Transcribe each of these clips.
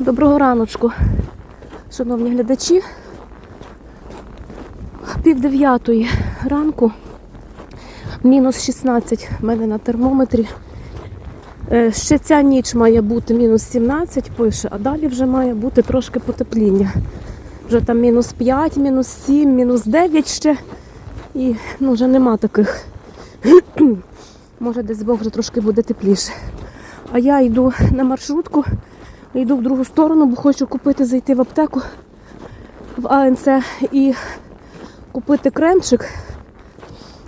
Доброго раночку, шановні глядачі. Пів дев'ятої ранку, мінус 16 в мене на термометрі. Е, Ще ця ніч має бути мінус 17, пише, а далі вже має бути трошки потепління. Вже там мінус 5, мінус 7, мінус 9 ще. І ну, вже нема таких. Може, десь Бог вже трошки буде тепліше. А я йду на маршрутку, йду в другу сторону, бо хочу купити, зайти в аптеку в АНЦ і купити кремчик.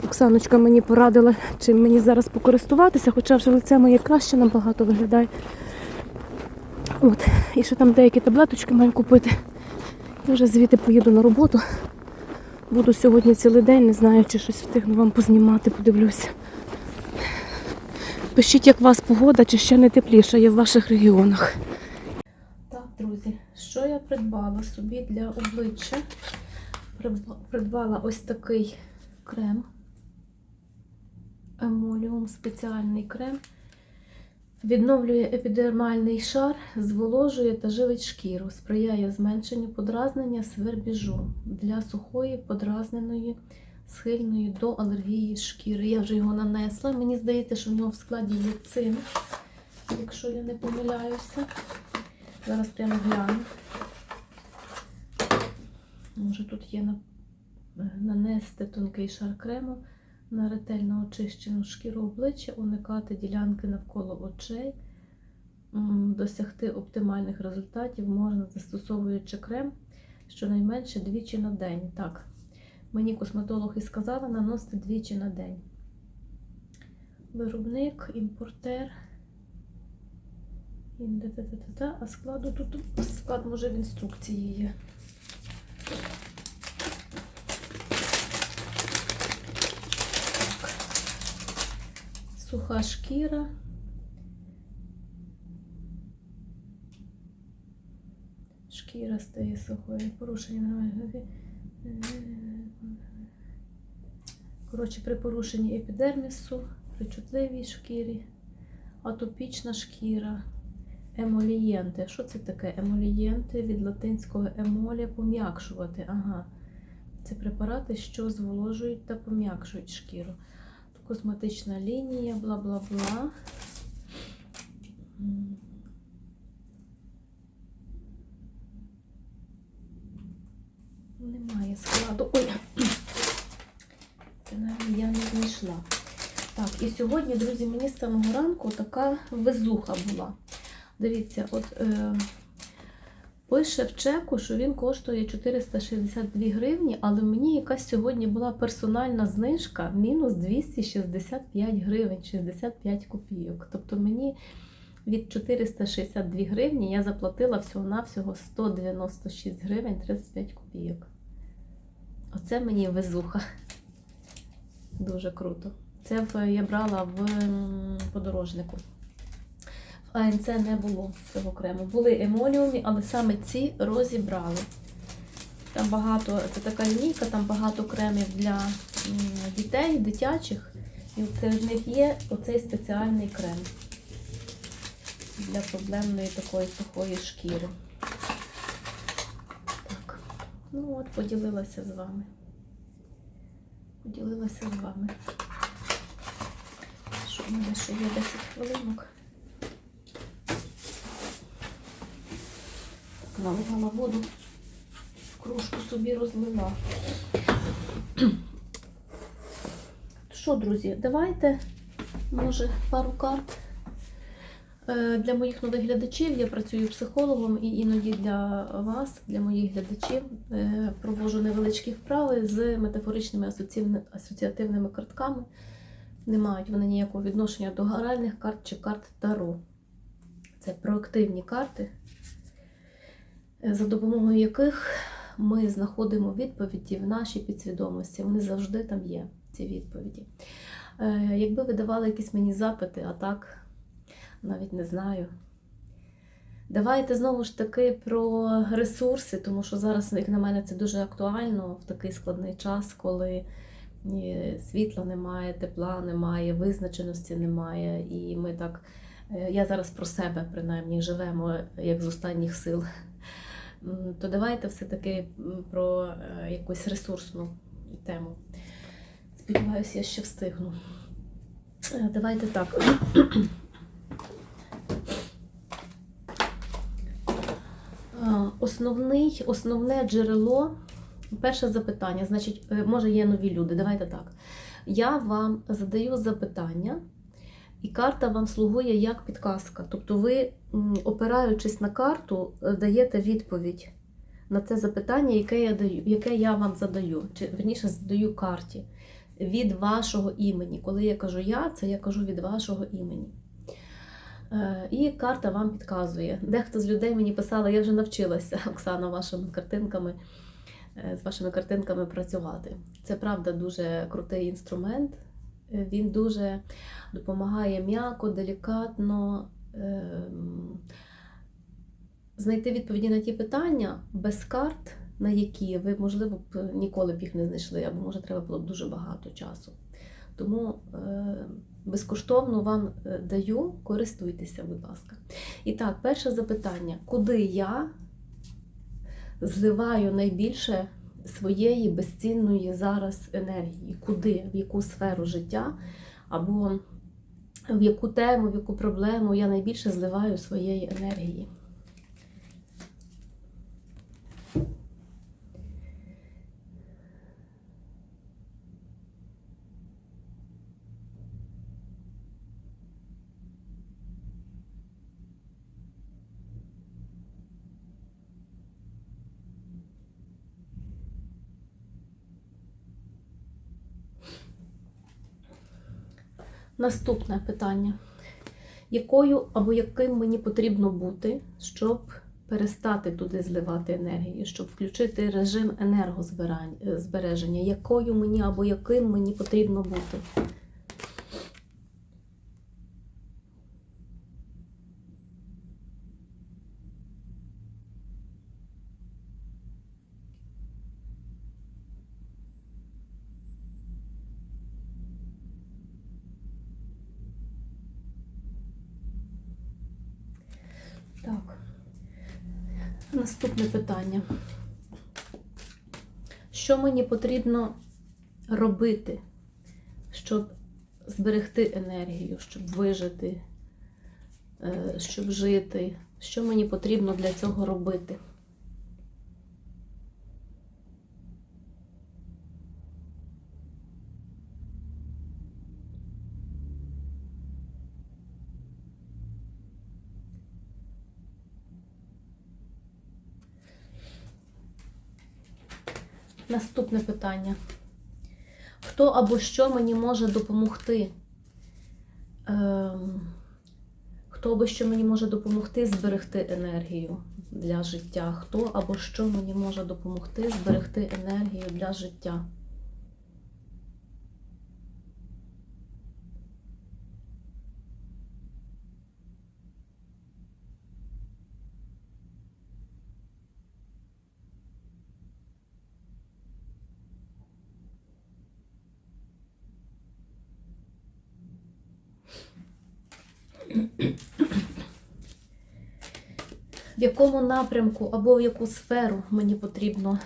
Оксаночка мені порадила, чим мені зараз покористуватися, хоча вже лице моє краще набагато виглядає. От. І ще там деякі таблеточки маю купити. І вже звідти поїду на роботу. Буду сьогодні цілий день, не знаю, чи щось встигну вам познімати, подивлюся. Пишіть, як у вас погода, чи ще не тепліше є в ваших регіонах. Друзі, що я придбала собі для обличчя? Придбала ось такий крем. Емоліум спеціальний крем. Відновлює епідермальний шар, зволожує та живить шкіру, сприяє зменшенню подразнення свербіжу для сухої, подразненої, схильної до алергії шкіри. Я вже його нанесла. Мені здається, що в нього в складі є цинк, якщо я не помиляюся. Зараз прямо гляну. Може тут є на- нанести тонкий шар крему на ретельно очищену шкіру обличчя, уникати ділянки навколо очей, досягти оптимальних результатів можна застосовуючи крем щонайменше двічі на день. Так, мені косметолог і сказала наносити двічі на день. Виробник, імпортер. А складу тут склад може в інструкції є. Суха шкіра. Шкіра стає сухою. Порушення нормальної. Коротше, при порушенні епідермісу, при чутливій шкірі, атопічна шкіра, емолієнти. Що це таке? Емолієнти від латинського емолія пом'якшувати. Ага. Це препарати, що зволожують та пом'якшують шкіру косметична лінія, бла-бла-бла. Немає складу. Ой, це навіть я не знайшла. Так, і сьогодні, друзі, мені з самого ранку така везуха була. Дивіться, от е, пише в чеку, що він коштує 462 гривні, але мені якась сьогодні була персональна знижка мінус 265 гривень, 65 копійок. Тобто мені від 462 гривні я заплатила всього-навсього 196 гривень 35 копійок. Оце мені везуха. Дуже круто. Це я брала в подорожнику. АНЦ не було цього крему. Були емоліумі, але саме ці розібрали. Там багато, це така лінійка, там багато кремів для дітей, дитячих. І серед них є оцей спеціальний крем для проблемної такої сухої шкіри. Так, ну от, поділилася з вами. Поділилася з вами. Що в мене ще є 10 хвилинок. Наливала воду, в кружку собі розлила. Що, друзі, давайте, може, пару карт. Е, Для моїх нових глядачів я працюю психологом і іноді для вас, для моїх глядачів, е, проводжу невеличкі вправи з метафоричними асоціативними картками. Не мають вони ніякого відношення до гральних карт чи карт Таро. Це проактивні карти, за допомогою яких ми знаходимо відповіді в нашій підсвідомості. Вони завжди там є, ці відповіді. Е, Якби ви давали якісь мені запити, а так навіть не знаю. Давайте знову ж таки про ресурси, тому що зараз, як на мене, це дуже актуально в такий складний час, коли е, світла немає, тепла немає, визначеності немає, і ми так е, я зараз про себе принаймні живемо як з останніх сил, то давайте все-таки про е, якусь ресурсну тему. Сподіваюся, я ще встигну. Е, Давайте так. Е, Основний, основне джерело, перше запитання, значить, е, може є нові люди. Давайте так. Я вам задаю запитання, і карта вам слугує як підказка. Тобто ви, опираючись на карту, е, даєте відповідь на це запитання, яке я даю, яке я вам задаю, чи верніше задаю карті від вашого імені. Коли я кажу я, це я кажу від вашого імені. Е, І карта вам підказує. Дехто з людей мені писала, я вже навчилася, Оксана, вашими картинками, е, з вашими картинками працювати. Це правда дуже крутий інструмент. Він дуже допомагає м'яко, делікатно ем, знайти відповіді на ті питання без карт, на які ви, можливо, б ніколи б їх не знайшли, або може треба було б дуже багато часу. Тому е, безкоштовно вам е, даю, користуйтеся, будь ласка. І так, перше запитання: куди я зливаю найбільше своєї безцінної зараз енергії? Куди, в яку сферу життя, або в яку тему, в яку проблему я найбільше зливаю своєї енергії? Наступне питання. Якою або яким мені потрібно бути, щоб перестати туди зливати енергію, щоб включити режим енергозбирань- збереження? Якою мені або яким мені потрібно бути? Так. Наступне питання. Що мені потрібно робити, щоб зберегти енергію, щоб вижити, е, щоб жити? Що мені потрібно для цього робити? Наступне питання. Хто або що мені може допомогти? Ем, хто або що мені може допомогти зберегти енергію для життя? Хто або що мені може допомогти зберегти енергію для життя? В якому напрямку або в яку сферу мені потрібно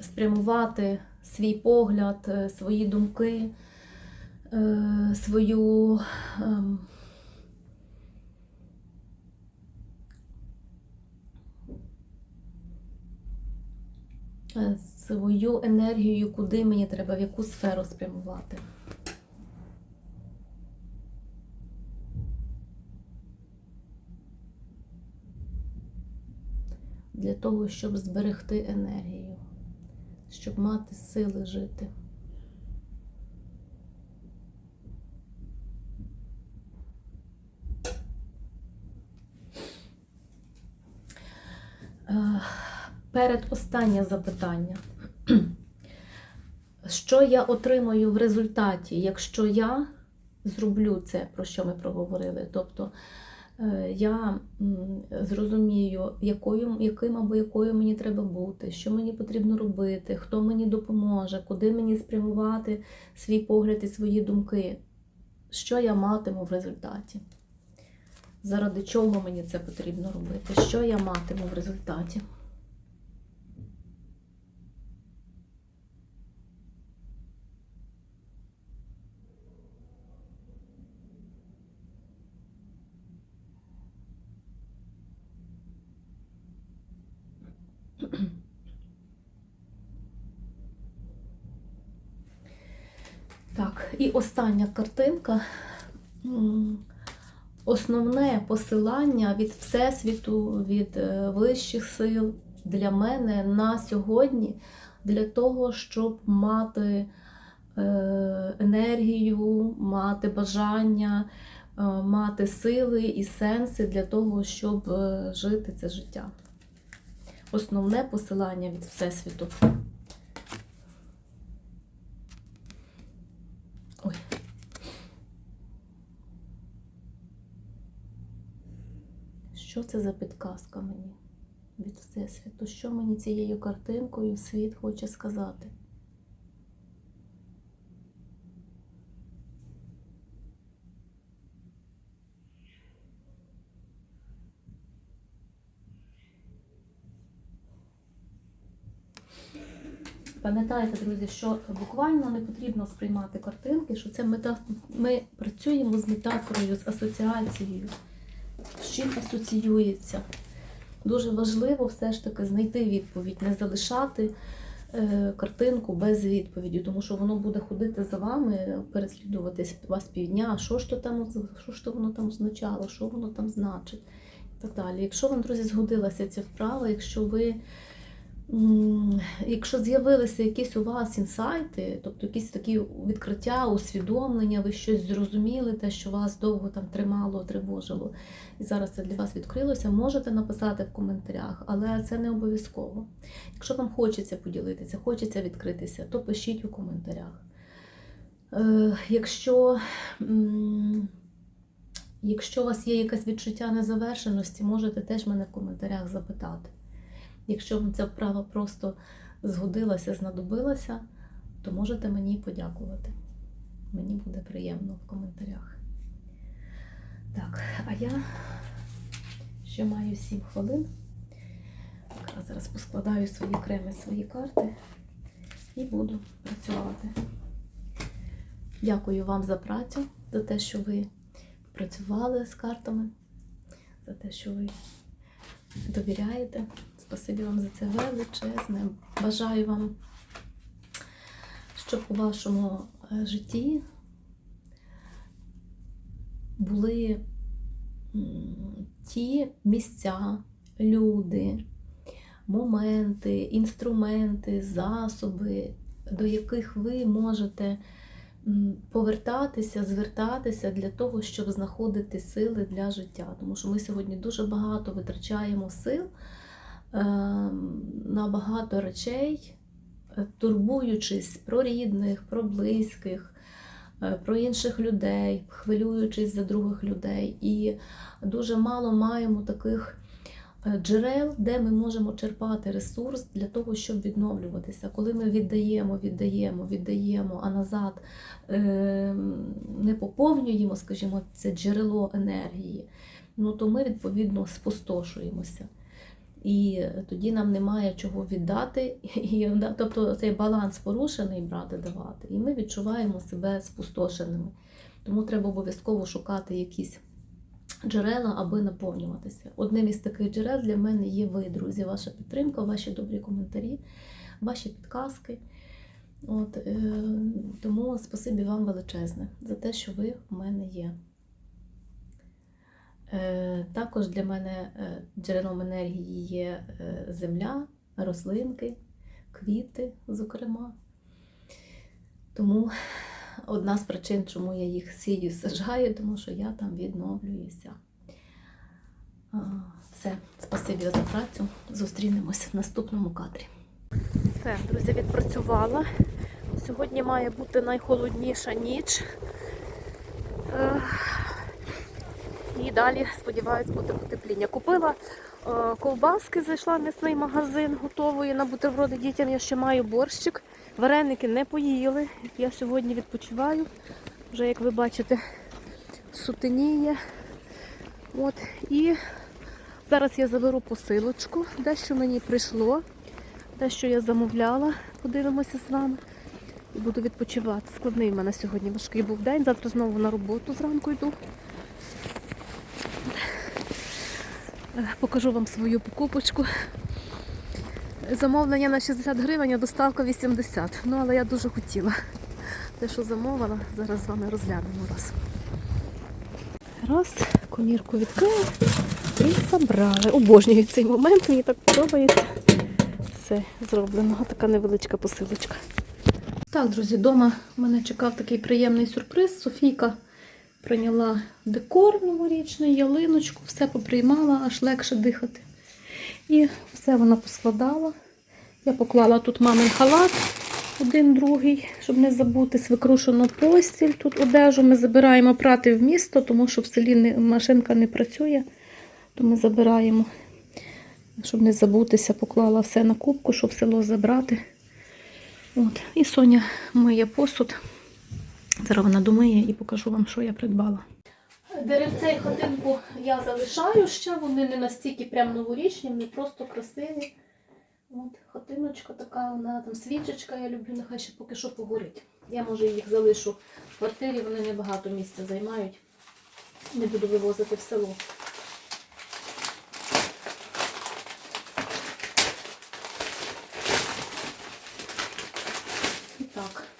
спрямувати свій погляд, е, свої думки, е, свою ем, е, свою енергію, куди мені треба, в яку сферу спрямувати. Для того, щоб зберегти енергію, щоб мати сили жити. Е, Передостаннє запитання. Що я отримаю в результаті, якщо я зроблю це, про що ми проговорили? Тобто я зрозумію, якою, яким або якою мені треба бути, що мені потрібно робити, хто мені допоможе, куди мені спрямувати свій погляд і свої думки, що я матиму в результаті. заради чого мені це потрібно робити, що я матиму в результаті. Так, і остання картинка. Основне посилання від Всесвіту, від е, вищих сил для мене на сьогодні для того, щоб мати е, енергію, мати бажання, е, мати сили і сенси для того, щоб жити це життя. Основне посилання від Всесвіту. Ой. Що це за підказка мені від Всесвіту? Що мені цією картинкою світ хоче сказати? Пам'ятайте, друзі, що буквально не потрібно сприймати картинки, що це мета... ми працюємо з метафорою, з асоціацією, чим асоціюється. Дуже важливо все ж таки знайти відповідь, не залишати е, картинку без відповіді, тому що воно буде ходити за вами, переслідуватись вас півдня, що ж то там що ж то воно там означало, що воно там значить і так далі. Якщо вам, друзі, згодилася ця вправа, якщо ви Якщо з'явилися якісь у вас інсайти, тобто якісь такі відкриття, усвідомлення, ви щось зрозуміли, те, що вас довго там тримало, тривожило, і зараз це для вас відкрилося, можете написати в коментарях, але це не обов'язково. Якщо вам хочеться поділитися, хочеться відкритися, то пишіть у коментарях. Е, якщо, якщо у вас є якесь відчуття незавершеності, можете теж мене в коментарях запитати. Якщо вам ця вправа просто згодилася, знадобилася, то можете мені подякувати. Мені буде приємно в коментарях. Так, а я ще маю 7 хвилин. Зараз поскладаю свої креми, свої карти і буду працювати. Дякую вам за працю, за те, що ви працювали з картами, за те, що ви довіряєте. Спасибі вам за це величезне. Бажаю вам, щоб у вашому е, житті були ті місця, люди, моменти, інструменти, засоби, до яких ви можете повертатися, звертатися для того, щоб знаходити сили для життя. Тому що ми сьогодні дуже багато витрачаємо сил на багато речей, е, турбуючись про рідних, про близьких, е, про інших людей, хвилюючись за других людей. І дуже мало маємо таких е, джерел, де ми можемо черпати ресурс для того, щоб відновлюватися. Коли ми віддаємо, віддаємо, віддаємо, а назад е, не поповнюємо, скажімо, це джерело енергії, ну то ми відповідно спустошуємося. І тоді нам немає чого віддати, і, тобто цей баланс порушений брати давати, і ми відчуваємо себе спустошеними. Тому треба обов'язково шукати якісь джерела, аби наповнюватися. Одним із таких джерел для мене є ви, друзі, ваша підтримка, ваші добрі коментарі, ваші підказки. От, е, тому спасибі вам величезне за те, що ви в мене є. Е, Також для мене е, джерелом енергії є е, земля, рослинки, квіти, зокрема. Тому одна з причин, чому я їх сію сажаю, тому що я там відновлююся. Все, спасибі за працю. Зустрінемося в наступному кадрі. Все, друзі, відпрацювала. Сьогодні має бути найхолодніша ніч. І далі, сподіваюсь, буде потепління. Купила е, ковбаски, зайшла в м'ясний магазин готової на бутерброди дітям. Я ще маю борщик. Вареники не поїли. Я сьогодні відпочиваю. Вже, як ви бачите, сутеніє. От, і зараз я заберу посилочку, дещо мені прийшло, дещо я замовляла, подивимося з вами. І буду відпочивати. Складний в мене сьогодні важкий був день. Завтра знову на роботу зранку йду. Е, Покажу вам свою покупочку. Замовлення на 60 гривень, а доставка 80. Ну, але я дуже хотіла. Те, що замовила, зараз з вами розглянемо раз. Раз, комірку відкрили і забрали. Обожнюю цей момент, мені так подобається. Все зроблено. Така невеличка посилочка. Так, друзі, вдома мене чекав такий приємний сюрприз. Софійка прийняла декор новорічний, ялиночку, все поприймала, аж легше дихати. І все вона поскладала. Я поклала тут мамин халат, один другий, щоб не забути, свикрушену постіль. Тут одежу ми забираємо прати в місто, тому що в селі машинка не працює, то ми забираємо, щоб не забутися, поклала все на кубку, щоб село забрати. От. І Соня миє посуд. Зараз вона домиє і покажу вам, що я придбала. Деревця і хатинку я залишаю ще, вони не настільки прям новорічні, вони просто красиві. От, хатиночка така, вона там свічечка, я люблю, нехай ще поки що погорить. Я може їх залишу в квартирі, вони небагато місця займають. Не буду вивозити в село. І так.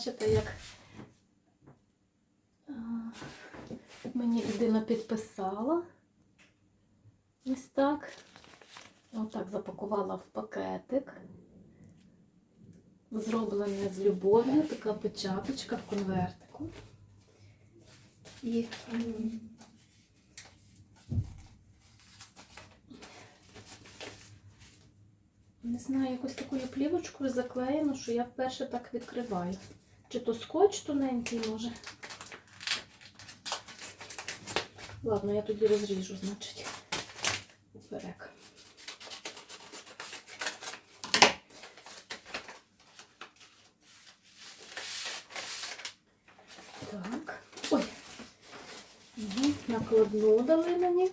Бачите, як мені людина підписала. Ось так. Отак запакувала в пакетик. Зроблене з любов'ю, така печаточка в конвертику. І не знаю, якось такою плівочкою заклеєно, що я вперше так відкриваю. Чи то скотч тоненький може. Ладно, я тоді розріжу, значить, поперек. Так. Ой. Угу. Накладну дали мені.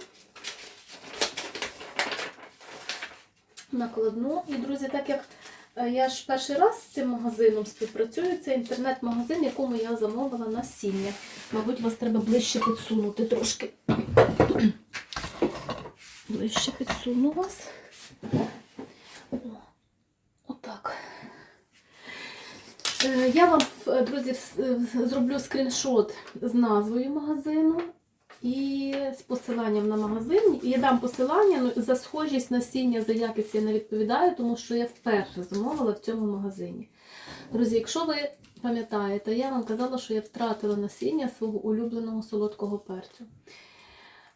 Накладну. І, друзі, так як я ж перший раз з цим магазином співпрацюю, це інтернет-магазин, якому я замовила насіння. Мабуть, вас треба ближче підсунути трошки. Ближче підсуну вас. Отак. Е, Я вам, е, друзі, е, зроблю скріншот з назвою магазину і з посиланням на магазин. Я дам посилання ну, за схожість насіння, за якість я не відповідаю, тому що я вперше замовила в цьому магазині. Друзі, якщо ви пам'ятаєте, я вам казала, що я втратила насіння свого улюбленого солодкого перцю.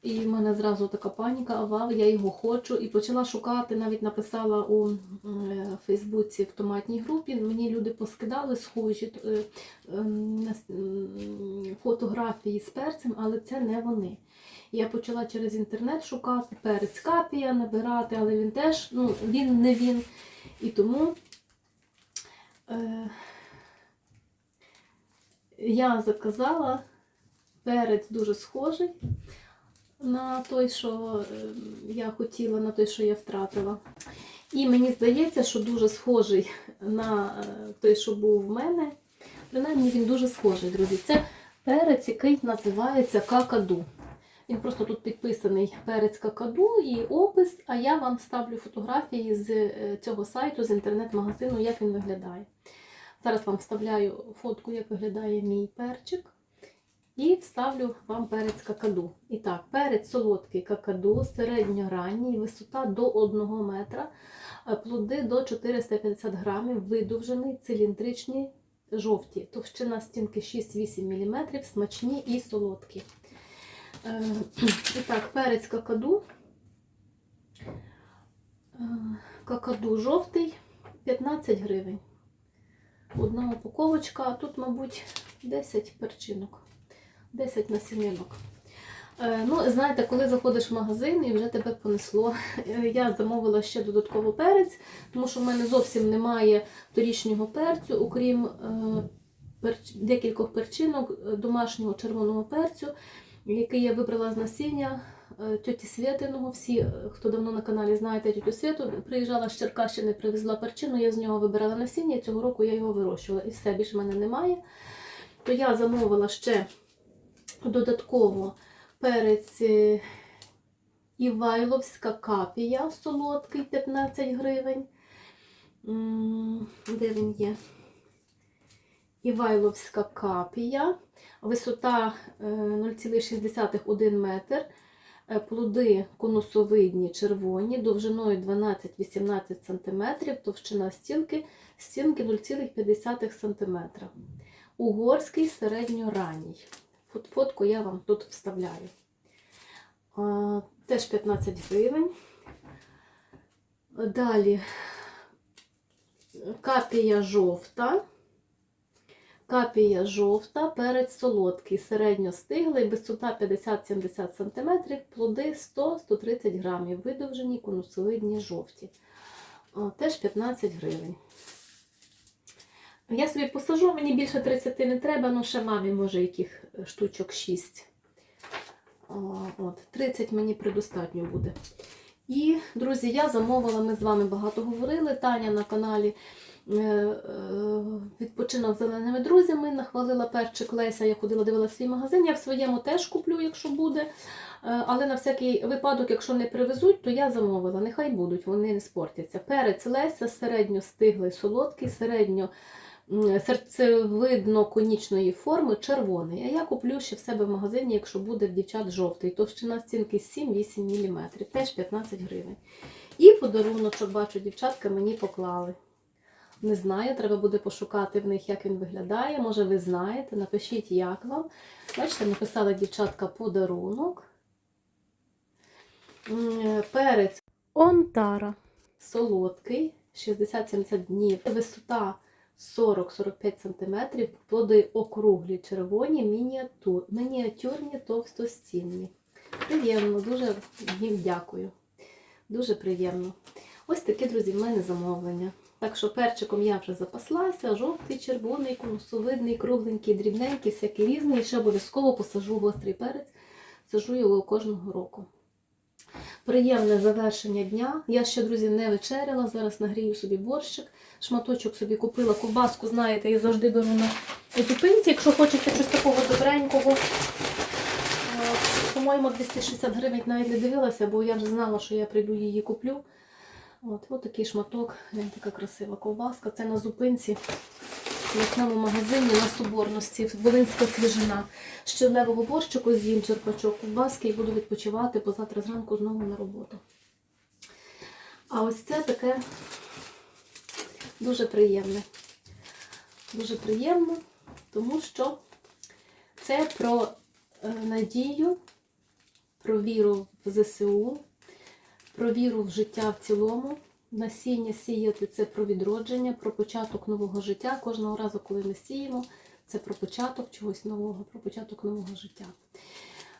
І в мене зразу така паніка, а я його хочу. І почала шукати, навіть написала у е, Фейсбуці в томатній групі. Мені люди поскидали схожі е, е, фотографії з перцем, але це не вони. Я почала через інтернет шукати перець капія, набирати, але він теж, ну, він не він. І тому е, я заказала перець дуже схожий на той, що е, я хотіла, на той, що я втратила. І мені здається, що дуже схожий на е, той, що був в мене. Принаймні він дуже схожий, друзі. Це перець, який називається какаду. Він просто тут підписаний перець какаду і опис, а я вам ставлю фотографії з е, цього сайту, з інтернет-магазину, як він виглядає. Зараз вам вставляю фотку, як виглядає мій перчик. І вставлю вам перець какаду. І так, перець солодкий какаду, середньоранній, висота до 1 метра, е, плоди до 450 грамів, видовжений, циліндричні, жовті, товщина стінки 6-8 мм, смачні і солодкі. Е, І так, перець какаду. Е, Какаду жовтий 15 гривень. Одна упаковочка, а тут, мабуть, 10 перчинок. 10 насінинок. Е, Ну, знаєте, коли заходиш в магазин і вже тебе понесло. Е, Я замовила ще додатково перець, тому що в мене зовсім немає торічнього перцю, окрім е, декількох перчинок домашнього червоного перцю, який я вибрала з насіння тьоті Святиного. Всі, хто давно на каналі знаєте тьотю Святу, приїжджала з Черкащини, привезла перчину, я з нього вибирала насіння, цього року я його вирощувала. І все, більше в мене немає. То я замовила ще додатково перець е, Івайловська капія солодкий 15 гривень. Де він є? Івайловська капія, висота е, 0,61 метр, е, плоди конусовидні червоні, довжиною 12-18 см, товщина стінки, стінки 0,5 см. Угорський середньоранній. Фот- Фотку я вам тут вставляю. Теж 15 гривень. Далі капія жовта. Капія жовта, перець солодкий, середньостиглий, висота 50-70 см, плоди 100-130 грамів, видовжені, конусовидні жовті. Теж 15 гривень. Я собі посажу, мені більше 30 не треба, ну ще мамі може яких штучок 6. От, 30 мені предостатньо буде. І, друзі, я замовила, ми з вами багато говорили. Таня на каналі е, е, відпочинок з зеленими друзями. Нахвалила перчик Леся, я ходила, дивила свій магазин. Я в своєму теж куплю, якщо буде. Е, Але на всякий випадок, якщо не привезуть, то я замовила. Нехай будуть, вони не спортяться. Перець Леся середньо стиглий, солодкий, середньо м, серцевидно конічної форми, червоний. А я куплю ще в себе в магазині, якщо буде в дівчат жовтий. Товщина стінки 7-8 мм, теж 15 гривень. І подаруночок, бачу, дівчатка мені поклали. Не знаю, треба буде пошукати в них, як він виглядає. Може, ви знаєте, напишіть, як вам. Бачите, написала дівчатка подарунок. Перець Онтара. Солодкий, 60-70 днів. Висота 40-45 см. Плоди округлі, червоні, мініатюр, мініатюрні, товстостінні. Приємно, дуже їм дякую. Дуже приємно. Ось такі, друзі, в мене замовлення. Так що перчиком я вже запаслася, жовтий, червоний, конусовидний, кругленький, дрібненький, всякий різний. І ще обов'язково посажу гострий перець. Сажу його кожного року. Приємне завершення дня. Я ще, друзі, не вечеряла. Зараз нагрію собі борщик. Шматочок собі купила ковбаску, знаєте, я завжди беру на зупинці, якщо хочеться щось такого добренького. Е, По-моєму, 260 гривень навіть не дивилася, бо я вже знала, що я прийду її куплю. От, от такий шматок, така красива ковбаска. Це на зупинці в м'ясному магазині на Соборності, Волинська свіжина. Ще левого борщику з'їм черпачок ковбаски і буду відпочивати, бо завтра зранку знову на роботу. А ось це таке дуже приємне. Дуже приємно, тому що це про е, надію, про віру в ЗСУ, про віру в життя в цілому. Насіння сіяти це про відродження, про початок нового життя. Кожного разу, коли ми сіємо, це про початок чогось нового, про початок нового життя.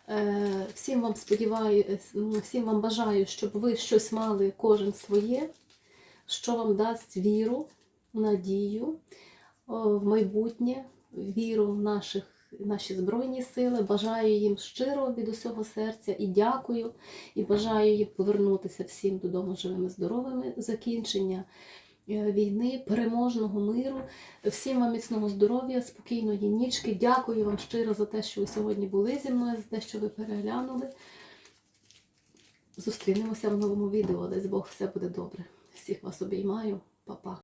Е, Всім вам сподіваю, всім вам бажаю, щоб ви щось мали кожен своє, що вам дасть віру, надію в майбутнє, віру в наших, наші Збройні сили. Бажаю їм щиро від усього серця і дякую. І бажаю їм повернутися всім додому живими, здоровими. Закінчення е, війни, переможного миру. Всім вам міцного здоров'я, спокійної нічки. Дякую вам щиро за те, що ви сьогодні були зі мною, за те, що ви переглянули. Зустрінемося в новому відео. Десь Бог все буде добре. Всіх вас обіймаю. Па-па.